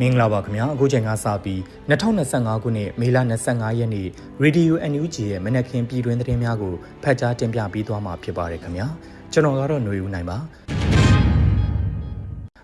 မင်္ဂလာပါခင်ဗျာအခုချိန်ကစပြီး2025ခုနှစ်မေလ25ရက်နေ့ Radio NUG ရဲ့မနက်ခင်းပြည်တွင်းသတင်းများကိုဖတ်ကြားတင်ပြပေးသွားမှာဖြစ်ပါတယ်ခင်ဗျာကျွန်တော်ကတော့ຫນွေဦးနိုင်ပါ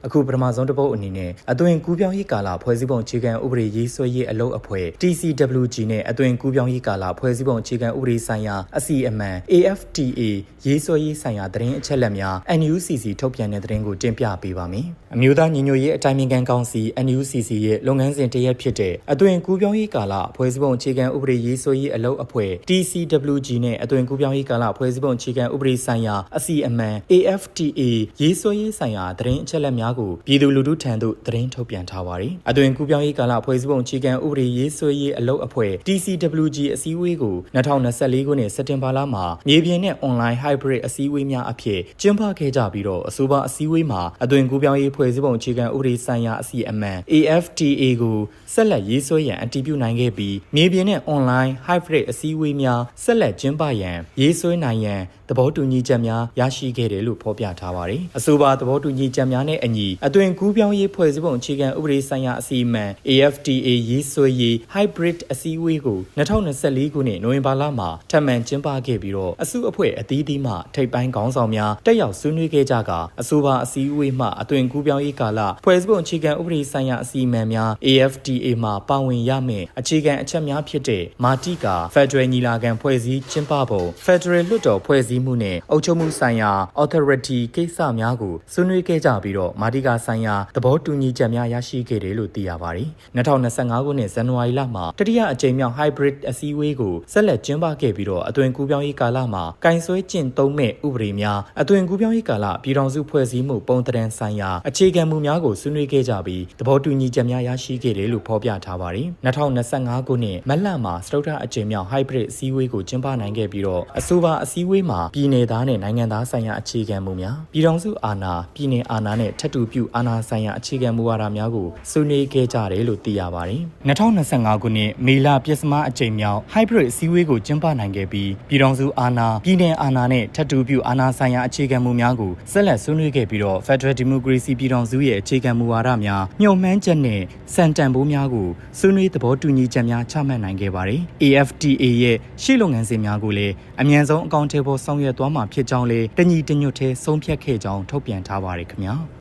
အခုပထမဆုံးတစ်ပုတ်အနေနဲ့အသွင်ကူးပြောင်းရေးကာလဖွဲ့စည်းပုံအခြေခံဥပဒေရေးဆွဲရေးအလုပ်အဖွဲ့ TCWG နဲ့အသွင်ကူးပြောင်းရေးကာလဖွဲ့စည်းပုံအခြေခံဥပဒေဆိုင်ရာအစီအမံ AFTA ရေးဆွဲရေးဆိုင်ရာသတင်းအချက်အလက်များ NUCC ထုတ်ပြန်တဲ့သတင်းကိုတင်ပြပေးပါမယ်။အမျိုးသားညီညွတ်ရေးအတိုင်းအမြံကောင်စီ NUCC ရဲ့လုပ်ငန်းစဉ်တစ်ရက်ဖြစ်တဲ့အသွင်ကူးပြောင်းရေးကာလဖွဲ့စည်းပုံအခြေခံဥပဒေရေးဆွဲရေးအလုပ်အဖွဲ့ TCWG နဲ့အသွင်ကူးပြောင်းရေးကာလဖွဲ့စည်းပုံအခြေခံဥပဒေဆိုင်ရာအစီအမံ AFTA ရေးဆွဲရေးဆိုင်ရာသတင်းအချက်အလက်များကိုပြည်သူလူထုထံသို့သတင်းထုတ်ပြန်ထားပါတယ်။အသွင်ကူးပြောင်းရေးကာလဖွဲ့စည်းပုံအခြေခံဥပဒေရေးဆွဲရေးအလုပ်အဖွဲ့ TCWG အစည်းအဝေးကို2024ခုနှစ်စက်တင်ဘာလမှာမြေပြင်နဲ့ online hybrid အစည်းအဝေးများအဖြစ်ကျင်းပခဲ့ကြပြီးတော့အဆိုပါအစည်းအဝေးမှာအသွင်ကူးပြောင်းရေးဖွဲ့စည်းပုံအခြေခံဥပဒေဆိုင်ရာအစီအမံ AFTA ကိုဆက်လက်ရေးဆွဲရန်အတည်ပြုနိုင်ခဲ့ပြီးမြေပြင်နဲ့ online hybrid အစည်းအဝေးများဆက်လက်ကျင်းပရန်ရေးဆွဲနိုင်ရန်သဘောတူညီချက်များရရှိခဲ့တယ်လို့ဖော်ပြထားပါတယ်။အဆိုပါသဘောတူညီချက်များနဲ့အညီအသွင်ကူးပြောင်းရေးဖွဲ့စည်းပုံအခြေခံဥပဒေဆိုင်ရာအစီအမံ AFTA ရေးဆွဲရေး hybrid အစည်းအဝေးကို2024ခုနှစ်နိုဝင်ဘာလမှာထပ်မံကျင်းပခဲ့ပြီးတော့အစုအဖွဲ့အသီးသီးမှထိပ်ပိုင်းခေါင်းဆောင်များတက်ရောက်ဆွေးနွေးခဲ့ကြကအဆိုပါအစည်းအဝေးမှအသွင်ကူးပြောင်းရေးကာလဖွဲ့စည်းပုံအခြေခံဥပဒေဆိုင်ရာအစီအမံများ AFTA မှာပါဝင်ရမယ့်အခြေခံအချက်များဖြစ်တဲ့မာတိကာ Federal ညီလာခံဖွဲ့စည်းကျင်းပပုံ Federal လွှတ်တော်ဖွဲ့စည်းမှုနဲ့အုပ်ချုပ်မှုဆိုင်ရာ Authority ကိစ္စများကိုဆွေးနွေးခဲ့ကြပြီးတော့မာတိကာဆိုင်ရာသဘောတူညီချက်များရရှိခဲ့တယ်လို့သိရပါတယ်။2025ခုနှစ်ဇန်နဝါရီလမှာတတိယအကြိမ်မြောက် Hybrid အစည်းအဝေးကိုဆက်လက်ကျင်းပခဲ့ပြီးတော့အသွင်ကူးပြောင်းရေးကာလမှာကင်ဆွဲကျင့်သုံးမဲ့ဥပဒေများအသွင်ကူးပြောင်းရေးကာလပြည်ထောင်စုဖွဲ့စည်းမှုပုံသဏ္ဍာန်ဆိုင်ရာအခြေခံမူများကိုဆွေးနွေးခဲ့ကြပြီးသဘောတူညီချက်များရရှိခဲ့တယ်လို့ဖော်ပြထားပါတယ်။2025ခုနှစ်မတ်လမှာစတုတ္ထအကြိမ်မြောက် Hybrid အစည်းအဝေးကိုကျင်းပနိုင်ခဲ့ပြီးတော့အဆိုပါအစည်းအဝေးမှာပြည်내သားနဲ့နိုင်ငံသားဆိုင်ရာအခြေခံမူများပြည်ထောင်စုအာဏာပြည်내အာဏာနဲ့ထပ်တူပြုအာဏာဆိုင်ရာအခြေခံမူဝါဒများကိုဆွေးနွေးခဲ့ကြတယ်လို့သိရပါတယ်။2025ခုနှစ်မေလပြည့်စမအကြိမ်မြောက် Hybrid အစည်းအဝေးကိုကျင်းပနိုင်ခဲ့ပြီးပြည်ထောင်စုအာဏာပြည်내အာဏာနဲ့ထပ်တူပြုအာဏာဆိုင်ရာအခြေခံမူများကိုဆက်လက်ဆွေးနွေးခဲ့ပြီးတော့ Federal Democracy ပြည်ထောင်စုရဲ့အခြေခံမူဝါဒများညှို့မှန်းချက်နဲ့စံတန်ဖိုးများကိုဆွေးနွေးသဘောတူညီချက်များချမှတ်နိုင်ခဲ့ပါတယ်။ AFTA ရဲ့ရှေ့လုပ်ငန်းစဉ်များကိုလည်းအမြန်ဆုံးအကောင့်ထဲပေါ်ဆောင်ရွက်သွားမှာဖြစ်ကြောင်းလည်းတညီတညွတ်ထဲဆုံးဖြတ်ခဲ့ကြောင်းထုတ်ပြန်ထားပါတယ်ခင်ဗျာ။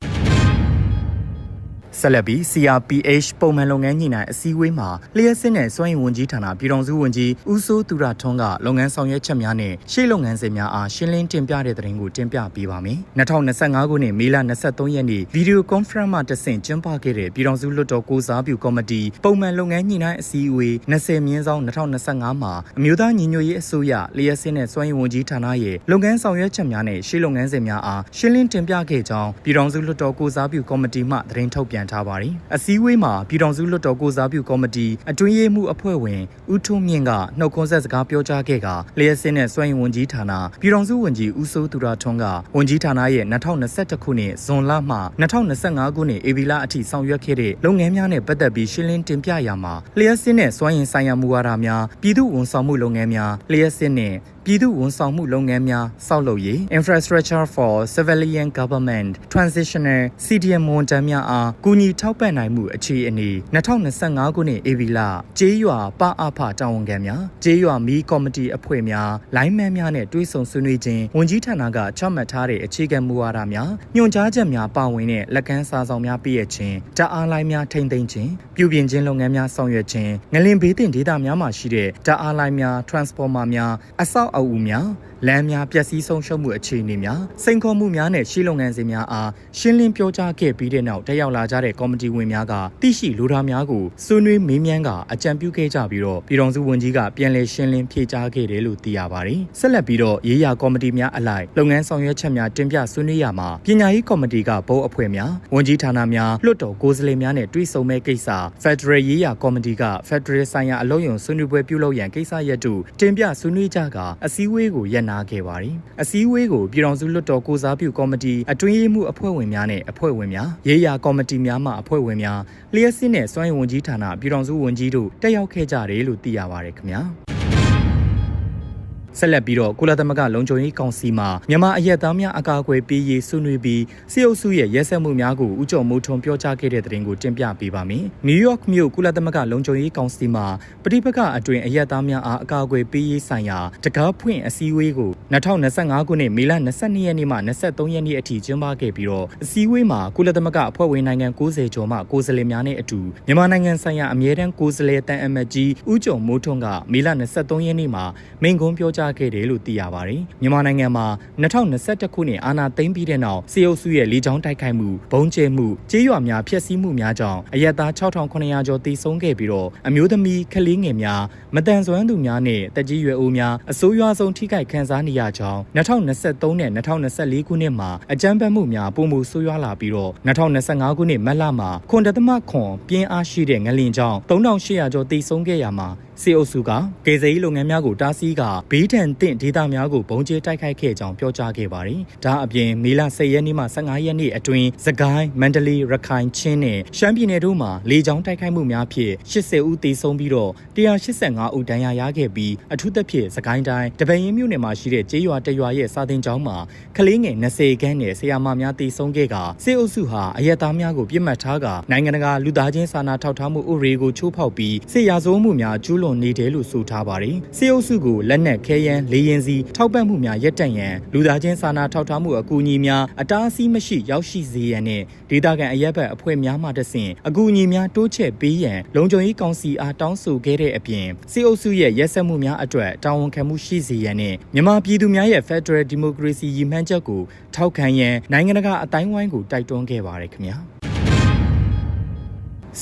ဆက်လက်ပြီး CRPH ပုံမှန်လုပ်ငန်းညှိနှိုင်းအစည်းအဝေးမှာလျှက်စစ်နဲ့စွမ်းရည်ဝန်ကြီးဌာနပြည်ထောင်စုဝန်ကြီးဦးစိုးသူရထွန်းကလုပ်ငန်းဆောင်ရွက်ချက်များနဲ့ရှေ့လုပ်ငန်းစဉ်များအားရှင်းလင်းတင်ပြတဲ့သတင်းကိုတင်ပြပေးပါမယ်။2025ခုနှစ်မေလ23ရက်နေ့ဗီဒီယိုကွန်ဖရင့်မှတဆင့်ကျင်းပခဲ့တဲ့ပြည်ထောင်စုလွှတ်တော်ကိုစားပြုကော်မတီပုံမှန်လုပ်ငန်းညှိနှိုင်းအစည်းအဝေး20မြင်းဆောင်2025မှာအမျိုးသားညီညွတ်ရေးအစိုးရလျှက်စစ်နဲ့စွမ်းရည်ဝန်ကြီးဌာနရဲ့လုပ်ငန်းဆောင်ရွက်ချက်များနဲ့ရှေ့လုပ်ငန်းစဉ်များအားရှင်းလင်းတင်ပြခဲ့ကြောင်းပြည်ထောင်စုလွှတ်တော်ကိုစားပြုကော်မတီမှသတင်းထုတ်ပြန်ထားပါတယ်။အစည်းအဝေးမှာပြည်ထောင်စုလွှတ်တော်ကိုစားပြုကော်မတီအတွင်းရေးမှူးအဖွဲ့ဝင်ဦးထွန်းမြင့်ကနှုတ်ခွန်းဆက်စကားပြောကြားခဲ့ကလျှက်စင်းနဲ့စွမ်းရင်ဝန်ကြီးဌာနပြည်ထောင်စုဝန်ကြီးဦးစိုးသူရထွန်းကဝန်ကြီးဌာနရဲ့2021ခုနှစ်ဇွန်လမှ2025ခုနှစ်ဧပြီလအထိဆောင်ရွက်ခဲ့တဲ့လုပ်ငန်းများနဲ့ပတ်သက်ပြီးရှင်းလင်းတင်ပြရမှာလျှက်စင်းနဲ့စွမ်းရင်ဆိုင်ရာမူဝါဒများပြည်သူ့ဝန်ဆောင်မှုလုပ်ငန်းများလျှက်စင်းနဲ့ပြည်သူ့ဝန်ဆောင်မှုလုပ်ငန်းများစောက်လုပ်ရေး Infrastructure for Civilian Government Transitional CDM ဝန်ထမ်းများအားကူညီထောက်ပံ့နိုင်မှုအခြေအနေ2025ခုနှစ်ဧပြီလကျေးရွာပအဖတာဝန်ခံများကျေးရွာမီးကော်မတီအဖွဲ့များလိုင်းမန်များနဲ့တွဲဆုံဆွေးနွေးခြင်းဝန်ကြီးဌာနကချမှတ်ထားတဲ့အခြေခံမူဝါဒများညွှန်ကြားချက်များပါဝင်တဲ့လက်ကမ်းစာဆောင်များပြည့်ရခြင်းတအားလိုင်းများထိမ့်သိမ်းခြင်းပြုပြင်ခြင်းလုပ်ငန်းများဆောင်ရွက်ခြင်းငလင်ဘေးတင်ဒေသများမှာရှိတဲ့တအားလိုင်းများ transformer များအဆောက်အအုံများလမ်းများပျက်စီးဆုံးရှုံးမှုအခြေအနေများစိန်ခေါ်မှုများနဲ့ရှေ့လုပ်ငန်းစဉ်များအားရှင်းလင်းပြောကြားခဲ့ပြီးတဲ့နောက်တက်ရောက်လာကြတဲ့ကော်မတီဝင်များကသိရှိလိုတာများကိုဆွေးနွေးမေးမြန်းကအကြံပြုခဲ့ကြပြီးတော့ပြည်တော်စုဝန်ကြီးကပြန်လည်ရှင်းလင်းဖြေကြားခဲ့တယ်လို့သိရပါတယ်။ဆက်လက်ပြီးတော့ရေးရာကော်မတီများအလိုက်လုပ်ငန်းဆောင်ရွက်ချက်များတင်ပြဆွေးနွေးရမှာပညာရေးကော်မတီကဘုတ်အဖွဲ့များဝန်ကြီးဌာနများလွှတ်တော်ကိုယ်စားလှယ်များနဲ့တွဲဆုံမဲ့ကိစ္စ Federal ရေးရာကော်မတီက Federal ဆိုင်ရာအလုံးယုံဆွေးနွေးပွဲပြုလုပ်ရန်ကိစ္စရပ်တို့တင်ပြဆွေးနွေးကြကအစည်းအဝေးကိုရပ်နာခဲ့ပါတယ်။အစည်းအဝေးကိုပြည်ထောင်စုလွှတ်တော်ကိုစားပြုကော်မတီအတွင်းရေးမှူးအဖွဲ့ဝင်များနဲ့အဖွဲ့ဝင်များရေးရာကော်မတီများမှအဖွဲ့ဝင်များလျှက်စစ်နဲ့စွမ်းရည်ဝန်ကြီးဌာနပြည်ထောင်စုဝန်ကြီးတို့တက်ရောက်ခဲ့ကြတယ်လို့သိရပါတယ်ခင်ဗျာ။ ဆက်လက်ပြီးတော့ကုလသမဂ္ဂလုံခြုံရေးကောင်စီမှာမြန်မာအရက်သားများအကာအကွယ်ပေးရေးဆွေးနွေးပြီးစစ်အုပ်စုရဲ့ရဲစက်မှုများကိုဥကြုံမိုးထွန်းပြောကြားခဲ့တဲ့သတင်းကိုတင်ပြပေးပါမယ်။နယူးယောက်မြို့ကုလသမဂ္ဂလုံခြုံရေးကောင်စီမှာပဋိပက္ခအတွင်းအရက်သားများအားအကာအကွယ်ပေးရေးဆိုင်ရာတကားဖွင့်အစည်းအဝေးကို2025ခုနှစ်မေလ22ရက်နေ့မှ23ရက်နေ့အထိကျင်းပခဲ့ပြီးတော့အစည်းအဝေးမှာကုလသမဂ္ဂအဖွဲ့ဝင်နိုင်ငံ90ကျော်မှကိုယ်စားလှယ်များနဲ့အတူမြန်မာနိုင်ငံဆိုင်ရာအမြဲတမ်းကိုယ်စားလှယ်တန်အမတ်ကြီးဦးကျော်မိုးထွန်းကမေလ23ရက်နေ့မှာမိန့်ခွန်းပြောကြားခဲ့တယ်လို့သိရပါတယ်။မြန်မာနိုင်ငံမှာ2021ခုနှစ်အာဏာသိမ်းပြီးတဲ့နောက်စီအုပ်စုရဲ့လေကြောင်းတိုက်ခိုက်မှု၊ဘုံကျဲမှု၊ကြေးရွာများဖျက်ဆီးမှုများကြောင့်အရက်သား6900ကျော်သေဆုံးခဲ့ပြီးတော့အမျိုးသမီးကလေးငယ်များမတန်ဆွမ်းသူများနဲ့တက်ကြီးရွယ်အိုများအဆိုးရွားဆုံးထိခိုက်ခံစားနေရကြောင်း2023နဲ့2024ခုနှစ်မှာအကြမ်းဖက်မှုများပုံမှုဆိုးရွားလာပြီးတော့2025ခုနှစ်မတ်လမှာခွန်တသမခွန်ပြင်းအားရှိတဲ့ငလင်ကြောင့်3800ကျော်သေဆုံးခဲ့ရမှာ စေအုပ်စုကကေဇေးလုပ်ငန်းများကိုတားဆီးကဘေးဒဏ်သင့်ဒေသများကိုဘုံကျဲတိုက်ခိုက်ခဲ့ကြောင်းပြောကြားခဲ့ပါတယ်။ဒါအပြင်မေလ10ရက်နေ့မှ15ရက်နေ့အတွင်းစကိုင်းမန္တလေးရခိုင်ချင်းနဲ့ရှမ်းပြည်နယ်တို့မှာလေကြောင်းတိုက်ခိုက်မှုများဖြင့်80ဦးသေဆုံးပြီးတော့185ဦးဒဏ်ရာရခဲ့ပြီးအထူးသဖြင့်စကိုင်းတိုင်းတပင်းမြို့နယ်မှာရှိတဲ့ကျေးရွာတရွာရဲ့စာတင်ကျောင်းမှာကလေးငယ်20ခန်းနဲ့ဆရာမများသေဆုံးခဲ့ကစေအုပ်စုဟာအရက်သားများကိုပြစ်မှတ်ထားကနိုင်ငံတကာလူသားချင်းစာနာထောက်ထားမှုဥပဒေကိုချိုးဖောက်ပြီးစစ်ရာဇဝမှုများကျူးလွန်နေတယ်လို့ဆိုထားပါတယ်။စေအုပ်စုကိုလက်နက်ခဲယမ်းလေရင်စီထောက်ပံ့မှုများရပ်တန့်ရန်လူသားချင်းစာနာထောက်ထားမှုအကူအညီများအတားအဆီးမရှိရောက်ရှိစေရန်နဲ့ဒေသခံအရက်ဘက်အဖွဲ့များမှတဆင့်အကူအညီများတိုးချဲ့ပေးရန်လုံခြုံရေးကောင်စီအားတောင်းဆိုခဲ့တဲ့အပြင်စေအုပ်စုရဲ့ရက်စက်မှုများအတွက်တာဝန်ခံမှုရှိစေရန်နဲ့မြန်မာပြည်သူများရဲ့ Federal Democracy ရည်မှန်းချက်ကိုထောက်ခံရန်နိုင်ငံတကာအတိုင်းဝိုင်းကိုတိုက်တွန်းခဲ့ပါတယ်ခင်ဗျာ။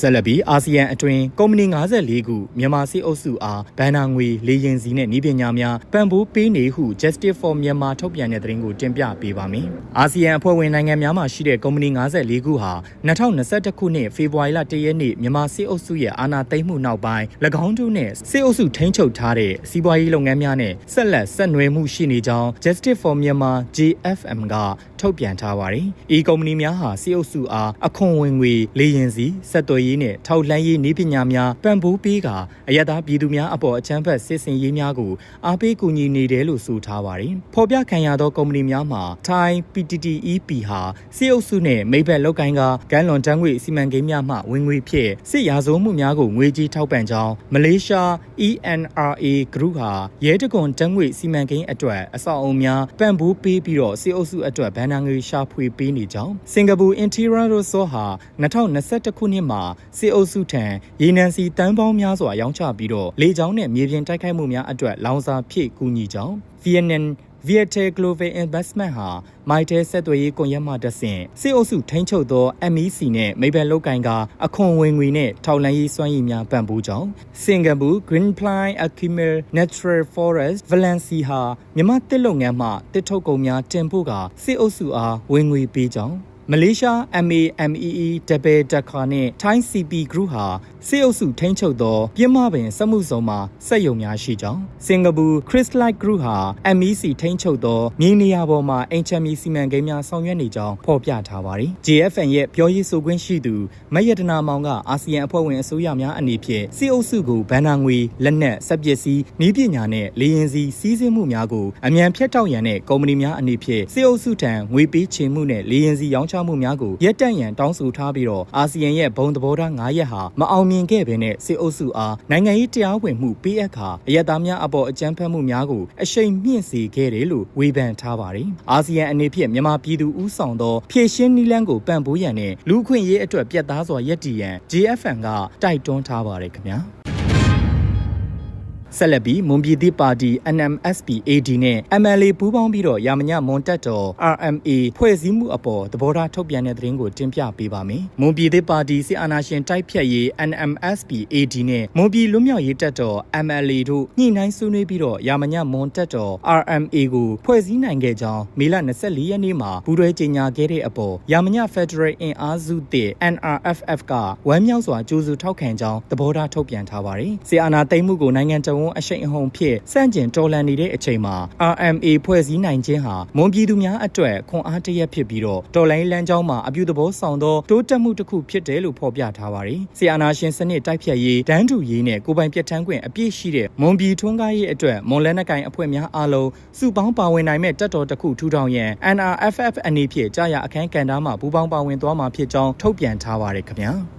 ဆက်လက်ပြီးအာဆီယံအတွင်းကုမ္ပဏီ54ခုမြန်မာစစ်အုပ်စုအားဘန်နာငွေလေရင်စီနဲ့ဤပညာများပံ့ပိုးပေးနေဟု Justice for Myanmar ထုတ်ပြန်တဲ့သတင်းကိုတင်ပြပေးပါမယ်။အာဆီယံအဖွဲ့ဝင်နိုင်ငံများမှာရှိတဲ့ကုမ္ပဏီ54ခုဟာ2021ခုနှစ်ဖေဖော်ဝါရီလ1ရက်နေ့မြန်မာစစ်အုပ်စုရဲ့အာဏာသိမ်းမှုနောက်ပိုင်း၎င်းတို့နဲ့စစ်အုပ်စုထိန်းချုပ်ထားတဲ့စီးပွားရေးလုပ်ငန်းများနဲ့ဆက်လက်ဆက်နွယ်မှုရှိနေကြောင်း Justice for Myanmar JFM ကထုတ်ပြန်ထားပါတယ်။ဤကုမ္ပဏီများဟာစစ်အုပ်စုအားအခွန်ဝင်ငွေလေရင်စီဆက်သွယ်ရေးနဲ့ထောက်လှမ်းရေးနည်းပညာများပံ့ပိုးပေးကအရသာပြည်သူများအပေါ်အချမ်းဖက်စစ်စင်ရေးများကိုအားပေးကူညီနေတယ်လို့ဆိုထားပါတယ်။ဖော်ပြခံရသောကုမ္ပဏီများမှာ Thai PTTEP ဟာစစ်အုပ်စုနဲ့မိဘလောက်ကိုင်းကဂန်းလွန်တန်းငွေစီမံကိန်းများမှဝင်ငွေဖြင့်စစ်ရာဇဝမှုများကိုငွေကြီးထောက်ပံ့ကြောင်းမလေးရှား ENRA Group ဟာရဲတကွန်တန်းငွေစီမံကိန်းအတွက်အဆောက်အအုံများပံ့ပိုးပေးပြီးတော့စစ်အုပ်စုအတွက်ဗန်နာငွေရှာဖွေပေးနေကြောင်းစင်ကာပူ Interior Resort ဟာ2021ခုနှစ်မှာစစ်အုပ်စုထံရေနံစီတန်းပေါင်းများစွာရောင်းချပြီးတော့လေကြောင်းနဲ့မြေပြင်တိုက်ခိုက်မှုများအတွက်လောင်စာဖြည့်ကူညီကြောင်း Vietnam Viettel Global Investment ဟာမိုက်တဲဆက်သွယ်ရေးကွန်ရက်မှတဆင့်စစ်အုပ်စုထိန်းချုပ်သော MEC နဲ့မိဘလောက်ကင်ကအခွန်ဝင်ငွေနဲ့ထောက်လန်းရေးစွမ်းရည်များပံ့ပိုးကြောင်းစင်ကာပူ Greenply Akimel Natural Forest Valencia ဟာမြမတစ်လုပ်ငန်းမှတစ်ထုတ်ကုန်များတင်ပို့ကစစ်အုပ်စုအားဝင်ငွေပေးကြောင်း မလေးရှား MAMEE တပယ်တက်ခါနဲ့ Thai CP Group ဟာစစ်အုပ်စုထိန်းချုပ်သောပြင်းမပင်စက်မှုစုံမှာစက်ရုံများရှိကြောင်းစင်ကာပူ Chrislite Group ဟာ MEC ထိန်းချုပ်သောမြေနေရာပေါ်မှာအင်ချမ်မီစီမံကိန်းများဆောင်ရွက်နေကြောင်းဖော်ပြထားပါတယ်။ JFN ရဲ့ပြောရေးဆိုခွင့်ရှိသူမယတနာမောင်ကအာဆီယံအဖွဲ့ဝင်အစိုးရများအနေဖြင့်စစ်အုပ်စုကိုဗန်နာငွေလက်နက်စက်ပစ္စည်းနည်းပညာနဲ့လေရင်စီစီးဆင်းမှုများကိုအမြန်ဖြတ်တောက်ရန်နဲ့ကုမ္ပဏီများအနေဖြင့်စစ်အုပ်စုထံငွေပေးချေမှုနဲ့လေရင်စီရောင်းချမှုများကိုရပ်တန့်ရန်တောင်းဆိုထားပြီးတော့အာဆီယံရဲ့ဘုံသဘောထား9ရက်ဟာမအောင်မြင်ခဲ့ဘဲနဲ့စစ်အုပ်စုအားနိုင်ငံရေးတရားဝင်မှုပေးအပ်ခါအယက်သားများအပေါ်အကြမ်းဖက်မှုများကိုအရှိန်မြင့်စေခဲ့တယ်လို့ဝေဖန်ထားပါတယ်။အာဆီယံအနေဖြင့်မြန်မာပြည်သူဦးဆောင်သောဖြည့်ရှင်းနည်းလမ်းကိုပံ့ပိုးရန်နဲ့လူခွင့်ရေးအတွက်ပြတ်သားစွာရည်တည်ရန် JFN ကတိုက်တွန်းထားပါတယ်ခင်ဗျာ။ ဆက်လက်ပြီးမွန်ပြည်သစ်ပါတီ NMSP AD နဲ့ MLA ပူးပေါင်းပြီးတော့ရာမညမွန်တက်တော် RMA ဖွဲ့စည်းမှုအပေါ်သဘောထားထုတ်ပြန်တဲ့သတင်းကိုတင်ပြပေးပါမယ်။မွန်ပြည်သစ်ပါတီစစ်အာဏာရှင်တိုက်ဖြတ်ရေး NMSP AD နဲ့မွန်ပြည်လွတ်မြောက်ရေးတက်တော် MLA တို့ညှိနှိုင်းဆွေးနွေးပြီးတော့ရာမညမွန်တက်တော် RMA ကိုဖွဲ့စည်းနိုင်ခဲ့ကြောင်းမေလ24ရက်နေ့မှာပူးတွဲကြေညာခဲ့တဲ့အပေါ်ရာမည Federal အင်အားစုသစ် NRFF ကဝမ်းမြောက်စွာကြိုးစုထောက်ခံကြောင်းသဘောထားထုတ်ပြန်ထားပါတယ်။စစ်အာဏာသိမ်းမှုကိုနိုင်ငံတော်ဝန်းအရှိန်အဟုန်ဖြင့်စန့်ကျင်တော်လှန်နေတဲ့အချိန်မှာ RMA ဖွဲ့စည်းနိုင်ခြင်းဟာမွန်ပြည်သူများအတွက်ခွန်အားတစ်ရက်ဖြစ်ပြီးတော့တော်လိုင်းလမ်းကြောင်းမှာအပြုသဘောဆောင်သောတိုးတက်မှုတစ်ခုဖြစ်တယ်လို့ဖော်ပြထားပါတယ်။ဆီယနာရှင်စနစ်တိုက်ဖြတ်ရေးဒန်းတူရေးနဲ့ကိုယ်ပိုင်ပြဋ္ဌာန်းခွင့်အပြည့်ရှိတဲ့မွန်ပြည်ထွန်းကားရေးအတွက်မွန်လက်နက်ကိုင်အဖွဲ့များအားလုံးစုပေါင်းပါဝင်နိုင်မဲ့တပ်တော်တစ်ခုထူထောင်ရန် NRFF အနေဖြင့်ကြာရအခမ်းကဏ္ဍမှာပူးပေါင်းပါဝင်သွားမှာဖြစ်ကြောင်းထုတ်ပြန်ထားပါတယ်ခင်ဗျာ။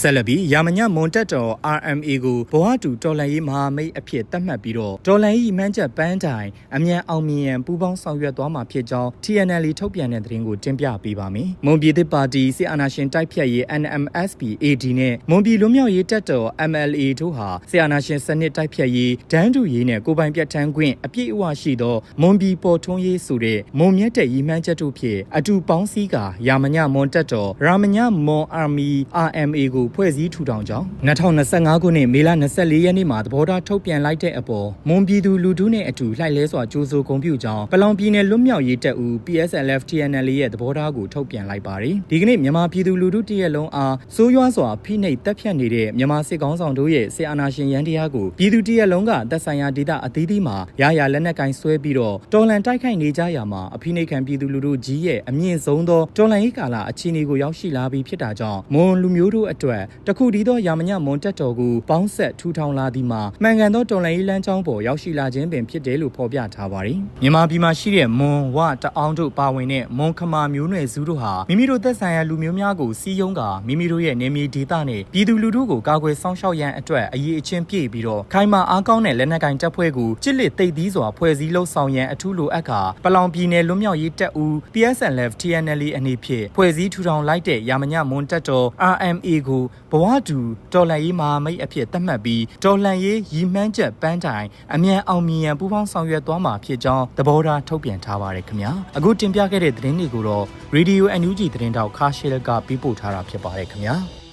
ဆက်လက်ပြီးရာမညမွန်တက်တော် RMA ကိုဘဝတူတော်လန်ရေးမဟာမိတ်အဖြစ်သတ်မှတ်ပြီးတော့တော်လန်ရေးမှန်းချက်ပန်းတိုင်အမြန်အောင်မြင်ရန်ပူးပေါင်းဆောင်ရွက်သွားမှာဖြစ်ကြောင်း TNL ထုတ်ပြန်တဲ့သတင်းကိုတင်ပြပေးပါမယ်။မွန်ပြည်သစ်ပါတီစီအာနာရှင်တိုက်ဖြတ်ရေး NMSP AD နဲ့မွန်ပြည်လွတ်မြောက်ရေးတပ်တော် MLA တို့ဟာစီအာနာရှင်စနစ်တိုက်ဖြတ်ရေးဒန်းတူရေးနဲ့ကိုယ်ပိုင်ပြဋ္ဌာန်းခွင့်အပြည့်အဝရှိသောမွန်ပြည်ပေါ်ထွန်းရေးဆိုတဲ့မွန်မြတ်တဲ့ရည်မှန်းချက်တို့ဖြင့်အတူပေါင်းစည်းကာရာမညမွန်တက်တော်ရာမညမွန်အာမီ RMA ကိုဖွဲ့စည်းထူထောင်ကြောင်း2025ခုနှစ်မေလ24ရက်နေ့မှာသဘောထားထုတ်ပြန်လိုက်တဲ့အပေါ်မွန်ပြည်သူလူထုနဲ့အတူလှိုက်လဲစွာကြိုးဆိုဂုဏ်ပြုကြောင်းပလောင်ပြည်နယ်လွတ်မြောက်ရေးတပ်ဦး PSLF TNL ရဲ့သဘောထားကိုထုတ်ပြန်လိုက်ပါတယ်ဒီကနေ့မြန်မာပြည်သူလူထုတရက်လုံးအားစိုးရွားစွာဖိနှိပ်တပ်ဖြတ်နေတဲ့မြန်မာစစ်ကောင်းဆောင်တို့ရဲ့စစ်အာဏာရှင်ရန်တရားကိုပြည်သူတရက်လုံးကသက်ဆိုင်ရာဒေသအသီးသီးမှာရရလက်နက်ကင်ဆွဲပြီးတော့တော်လန်တိုက်ခိုက်နေကြရမှာအဖိနှိပ်ခံပြည်သူလူထုကြီးရဲ့အမြင့်ဆုံးသောတော်လန်ရေးကာလအခြေအနေကိုရောက်ရှိလာပြီးဖြစ်တာကြောင့်မွန်လူမျိုးတို့အတွက်တခုတည်းသောရာမညမွန်တက်တော်ကိုပေါင်းဆက်ထူထောင်လာသည်မှာမှန်ကန်သောတော်လန်ရေးလမ်းကြောင်းပေါ်ရောက်ရှိလာခြင်းပင်ဖြစ်တယ်လို့ဖော်ပြထားပါတယ်မြန်မာပြည်မှာရှိတဲ့မွန်ဝတအောင်းတို့ပါဝင်တဲ့မွန်ခမာမျိုးနွယ်စုတို့ဟာမိမိတို့သက်ဆိုင်ရာလူမျိုးများကိုစီးယုံကမိမိတို့ရဲ့နေမြေဒေသနဲ့ပြည်သူလူထုကိုကာကွယ်စောင့်ရှောက်ရန်အတွက်အရေးအချင်းပြည့်ပြီးတော့ခိုင်မာအားကောင်းတဲ့လက်နက်ကင်တပ်ဖွဲ့ကိုချစ်လက်သိပ်သီးစွာဖွဲ့စည်းလှုပ်ဆောင်ရန်အထူးလိုအပ်ကာပလောင်ပြည်နယ်လွတ်မြောက်ရေးတပ်ဦး PSLF TNL အနေဖြင့်ဖွဲ့စည်းထူထောင်လိုက်တဲ့ရာမညမွန်တပ်တော် RMA ကိုဘဝတူတော်လှန်ရေးမဟာမိတ်အဖြစ်သတ်မှတ်ပြီးတော်လှန်ရေးရည်မှန်းချက်ပန်းတိုင်အမြန်အောင်မြင်ရန်ပူးပေါင်းဆောင်ရွက်သွားမှာဖြစ်ကြောင်းသဘောထားထုတ်ပြန်ထားပါတယ်ခင်ဗျာအခုတင်ပြခဲ့တဲ့သတင်းတွေကိုတော့ Radio NUG သတင်းတောက်ခါရှယ်လကပြပို့ထားတာဖြစ်ပါတယ်ခင်ဗျာ